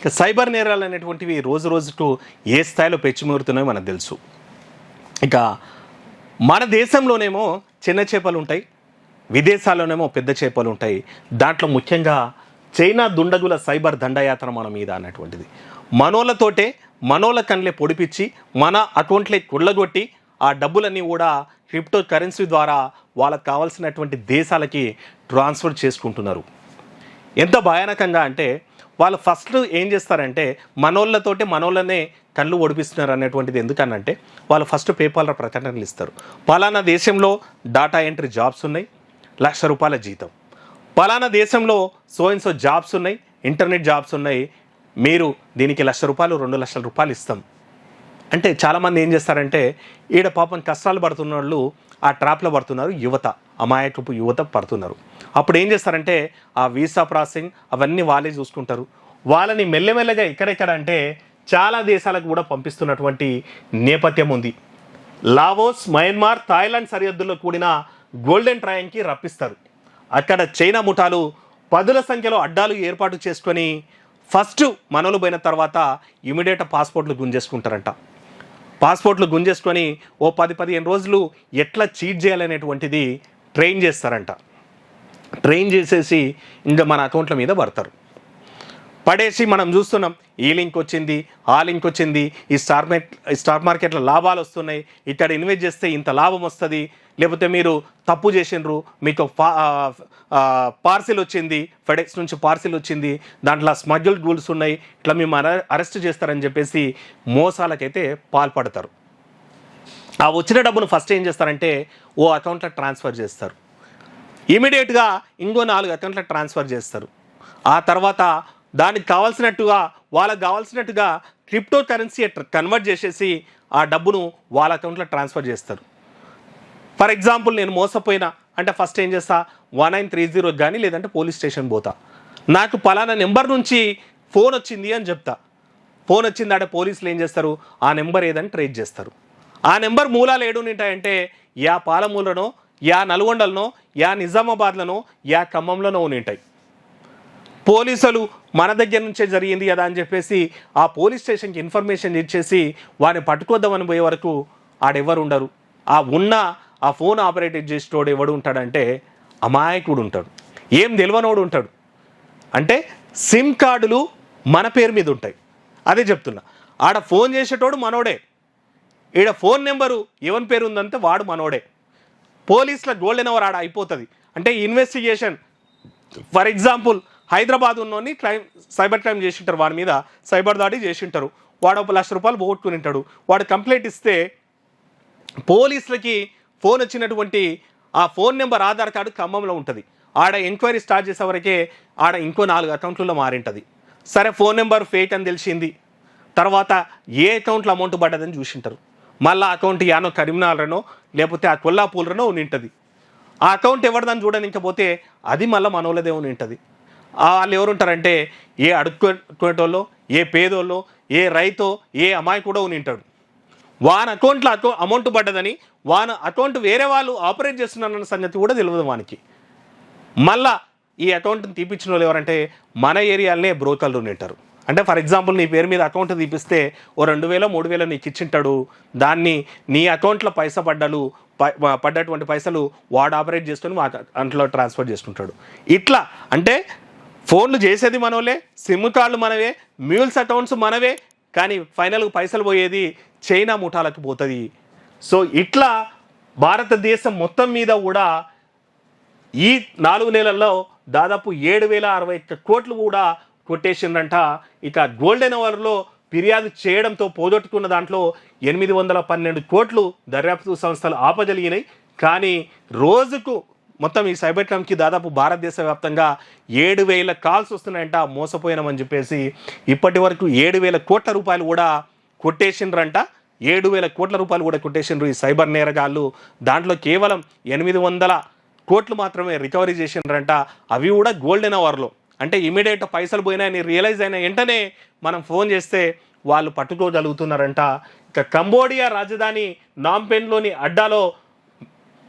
ఇక సైబర్ నేరాలు అనేటువంటివి రోజు రోజుకు ఏ స్థాయిలో పెచ్చిమూరుతున్నాయో మనకు తెలుసు. ఇక మన దేశంలోనేమో చిన్న చేపలు ఉంటాయి విదేశాల్లోనేమో పెద్ద చేపలు ఉంటాయి. దాంట్లో ముఖ్యంగా చైనా దుండగుల సైబర్ దండయాత్ర మన మీద అన్నటువంటిది మనోళ్ళతోటే మనోళ్ళ కన్లే పొడిపించి మన అకౌంట్లే కుళ్ళగొట్టి ఆ డబ్బులన్నీ కూడా క్రిప్టో కరెన్సీ ద్వారా వాళ్ళకి కావాల్సినటువంటి దేశాలకి ట్రాన్స్ఫర్ చేసుకుంటున్నారు. ఎంత భయానకంగా అంటే వాళ్ళు ఫస్ట్ ఏం చేస్తారంటే మనోళ్ళతోటి మనోళ్ళనే కళ్ళు ఓడిపిస్తున్నారు అనేటువంటిది ఎందుకనంటే వాళ్ళు ఫస్ట్ పేపాల ప్రకటనలు ఇస్తారు. పలానా దేశంలో డాటా ఎంట్రీ జాబ్స్ ఉన్నాయి లక్ష రూపాయల జీతం. పలానా దేశంలో సో జాబ్స్ ఉన్నాయి ఇంటర్నెట్ జాబ్స్ ఉన్నాయి మీరు దీనికి లక్ష రూపాయలు రెండు లక్షల రూపాయలు ఇస్తాం. అంటే చాలామంది ఏం చేస్తారంటే ఈడ పాపం కష్టాలు పడుతున్న వాళ్ళు ఆ ట్రాప్లో పడుతున్నారు యువత. అమాయకపు యువత పడుతున్నారు. అప్పుడు ఏం చేస్తారంటే ఆ వీసా ప్రాసెసింగ్ అవన్నీ వాళ్ళే చూసుకుంటారు. వాళ్ళని మెల్లమెల్లగా ఎక్కడెక్కడ అంటే చాలా దేశాలకు కూడా పంపిస్తున్నటువంటి నేపథ్యం ఉంది. లావోస్ మయన్మార్ థాయిలాండ్ సరిహద్దుల్లో కూడిన గోల్డెన్ ట్రయాంకి రప్పిస్తారు. అక్కడ చైనా ముఠాలు పదుల సంఖ్యలో అడ్డాలు ఏర్పాటు చేసుకొని ఫస్ట్ మనలు పోయిన తర్వాత ఇమీడియట్ పాస్పోర్ట్లు గుంజేసుకుంటారంట. పాస్పోర్ట్లు గుంజేసుకొని ఓ పది పదిహేను రోజులు ఎట్లా చీట్ చేయాలనేటువంటిది ట్రైన్ చేస్తారంట. ట్రైన్ చేసేసి ఇంకా మన అకౌంట్ల మీద పడతారు. పడేసి మనం చూస్తున్నాం ఈ లింక్ వచ్చింది ఆ లింక్ వచ్చింది ఈ స్టార్ మార్కెట్ ఈ స్టాక్ మార్కెట్లో లాభాలు వస్తున్నాయి ఇక్కడ ఇన్వెస్ట్ చేస్తే ఇంత లాభం వస్తుంది లేకపోతే మీరు తప్పు చేసిండ్రు మీకు పార్సిల్ వచ్చింది ఫెడెక్స్ నుంచి పార్సిల్ వచ్చింది దాంట్లో స్మగ్గుల్ గూల్స్ ఉన్నాయి ఇట్లా మేము అరెస్ట్ చేస్తారని చెప్పేసి మోసాలకైతే పాల్పడతారు. ఆ వచ్చిన డబ్బును ఫస్ట్ ఏం చేస్తారంటే ఓ అకౌంట్లో ట్రాన్స్ఫర్ చేస్తారు. ఇమీడియట్గా ఇంకో నాలుగు అకౌంట్లో ట్రాన్స్ఫర్ చేస్తారు. ఆ తర్వాత దానికి కావాల్సినట్టుగా వాళ్ళకి కావాల్సినట్టుగా క్రిప్టో కరెన్సీ కన్వర్ట్ చేసేసి ఆ డబ్బును వాళ్ళ అకౌంట్లో ట్రాన్స్ఫర్ చేస్తారు. ఫర్ ఎగ్జాంపుల్ నేను మోసపోయినా అంటే ఫస్ట్ ఏం చేస్తా? వన్ నైన్ త్రీ జీరో కానీ లేదంటే పోలీస్ స్టేషన్ పోతా. నాకు పలానా నెంబర్ నుంచి ఫోన్ వచ్చింది అని చెప్తా. ఫోన్ వచ్చింది ఆడ పోలీసులు ఏం చేస్తారు? ఆ నెంబర్ ఏదని ట్రేస్ చేస్తారు. ఆ నెంబర్ మూలాలు ఏడు ఉంటాయంటే యా పాలమూలనో యా నల్గొండలనో యా నిజామాబాద్లనో యా ఖమ్మంలోనో ఉంటాయి పోలీసులు మన దగ్గర నుంచే జరిగింది కదా అని చెప్పేసి ఆ పోలీస్ స్టేషన్కి ఇన్ఫర్మేషన్ ఇచ్చేసి వారిని పట్టుకోద్దామని పోయే వరకు ఆడెవరు ఉండరు ఆ ఉన్న ఆ ఫోన్ ఆపరేట్ చేసేటోడు ఎవడు ఉంటాడంటే అమాయకుడు ఉంటాడు. ఏం తెలియనోడు ఉంటాడు. అంటే సిమ్ కార్డులు మన పేరు మీద ఉంటాయి. అదే చెప్తున్నా. ఆడ ఫోన్ చేసేటోడు మనోడే. ఈడ ఫోన్ నెంబరు ఎవరి పేరు ఉందంటే వాడు మనోడే. పోలీసుల గోల్డెన్ అవర్ ఆడ అయిపోతుంది. అంటే ఇన్వెస్టిగేషన్ ఫర్ ఎగ్జాంపుల్ హైదరాబాద్ ఉన్నోని క్రైమ్ సైబర్ క్రైమ్ చేసింటారు వాడి మీద సైబర్ దాడి చేసింటారు. వాడు ఒక లక్ష రూపాయలు పోగొట్టుకుని ఉంటాడు. వాడు కంప్లైంట్ ఇస్తే పోలీసులకి ఫోన్ వచ్చినటువంటి ఆ ఫోన్ నెంబర్ ఆధార్ కార్డు ఖమ్మంలో ఉంటుంది. ఆడ ఎంక్వైరీ స్టార్ట్ చేసే వరకే ఆడ ఇంకో నాలుగు అకౌంట్లలో మారింటుంది. సరే ఫోన్ నెంబర్ ఫేక్ అని తెలిసింది. తర్వాత ఏ అకౌంట్లో అమౌంట్ పడ్డదని చూసింటారు. మళ్ళీ అకౌంట్ యానో కరీంనగర్నో లేకపోతే ఆ కొల్లాపూలనో ఉంటుంది ఆ అకౌంట్ ఎవరిదని చూడనికపోతే అది మళ్ళీ మనోళ్ళదే ఉంటుంది ఆ వాళ్ళు ఎవరు ఉంటారంటే ఏ అడుక్కునేటోళ్ళో ఏ పేదోళ్ళో ఏ రైతో ఏ అమ్మాయి కూడా ఉంటాడు వాని అకౌంట్లో అకౌ అమౌంట్ పడ్డదని వాని అకౌంట్ వేరే వాళ్ళు ఆపరేట్ చేస్తున్నారన్న సంగతి కూడా తెలియదు వానికి. మళ్ళా ఈ అకౌంట్ని తీపించిన వాళ్ళు ఎవరంటే మన ఏరియాలనే బ్రోకర్లు ఉంటారు అంటే ఫర్ ఎగ్జాంపుల్ నీ పేరు మీద అకౌంట్ తీపిస్తే ఓ రెండు వేలో మూడు వేలో నీకు ఇచ్చింటాడు. దాన్ని నీ అకౌంట్లో పైసా పడ్డలు ప- పడ్డటువంటి పైసలు వాడు ఆపరేట్ చేసుకొని మా దాంట్లో ట్రాన్స్ఫర్ చేసుకుంటాడు. ఇట్లా అంటే ఫోన్లు చేసేది మనోలే సిమ్ కార్డులు మనవే మ్యూల్స్ అకౌంట్స్ మనవే కానీ ఫైనల్గా పైసలు పోయేది చైనా ముఠాలకు పోతుంది. సో ఇట్లా భారతదేశం మొత్తం మీద కూడా ఈ నాలుగు నెలల్లో దాదాపు ఏడు వేల అరవై కోట్లు కూడా కొట్టేసిందంట ఇక గోల్డెన్ అవర్లో ఫిర్యాదు చేయడంతో పోగొట్టుకున్న దాంట్లో ఎనిమిది వందల పన్నెండు కోట్లు దర్యాప్తు సంస్థలు ఆపజలిగినాయి కానీ రోజుకు మొత్తం ఈ సైబర్ క్రైమ్కి దాదాపు భారతదేశ వ్యాప్తంగా ఏడు వేల కాల్స్ వస్తున్నాయంట మోసపోయినామని చెప్పేసి. ఇప్పటి వరకు ఏడు వేల కోట్ల రూపాయలు కూడా కొట్టేసిండ్రంట ఏడు వేల కోట్ల రూపాయలు కూడా కొట్టేసిండ్రు ఈ సైబర్ నేరగాళ్ళు దాంట్లో కేవలం ఎనిమిది వందల కోట్లు మాత్రమే రికవరీ చేసిండ్రంట అవి కూడా గోల్డెన్ అవర్లో అంటే ఇమీడియట్ పైసలు పోయినాయని రియలైజ్ అయిన వెంటనే మనం ఫోన్ చేస్తే వాళ్ళు పట్టుకోగలుగుతున్నారంట. ఇక కంబోడియా రాజధాని నాంపెన్లోని అడ్డాలో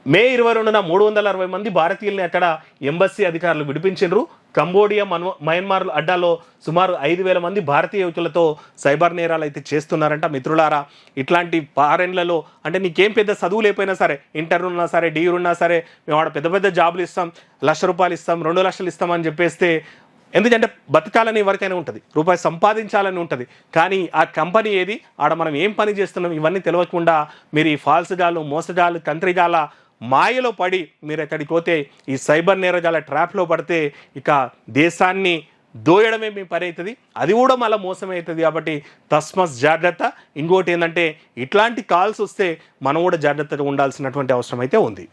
మే ఇరవై రెండున మూడు వందల అరవై మంది భారతీయుల్ని అక్కడ ఎంబసీ అధికారులు విడిపించారు కంబోడియా మన్ మయన్మార్ అడ్డాలో సుమారు ఐదు వేల మంది భారతీయ యువతులతో సైబర్ నేరాలు అయితే చేస్తున్నారంట మిత్రులారా. ఇట్లాంటి ఫారెన్లలో అంటే నీకేం పెద్ద చదువు లేకపోయినా సరే ఇంటర్ ఉన్నా సరే డిగ్రీ ఉన్నా సరే మేము ఆడ పెద్ద పెద్ద జాబులు ఇస్తాం లక్ష రూపాయలు ఇస్తాం రెండు లక్షలు ఇస్తామని చెప్పేస్తే ఎందుకంటే బతకాలని ఎవరికైనా ఉంటుంది రూపాయి సంపాదించాలని ఉంటుంది. కానీ ఆ కంపెనీ ఏది? ఆడ మనం ఏం పని చేస్తున్నాం? ఇవన్నీ తెలియకుండా మీరు ఈ ఫాల్స్జాలు మోసజాలు తంత్రిజాల మాయలో పడి మీరు ఎక్కడికి పోతే ఈ సైబర్ నేరజాల ట్రాప్లో పడితే ఇక దేశాన్ని దోయడమే మీ పని అవుతుంది. అది కూడా మళ్ళీ మోసం అవుతుంది కాబట్టి తస్మస్ జాగ్రత్త. ఇంకోటి ఏంటంటే ఇట్లాంటి కాల్స్ వస్తే మనం కూడా జాగ్రత్తగా ఉండాల్సినటువంటి అవసరం అయితే ఉంది.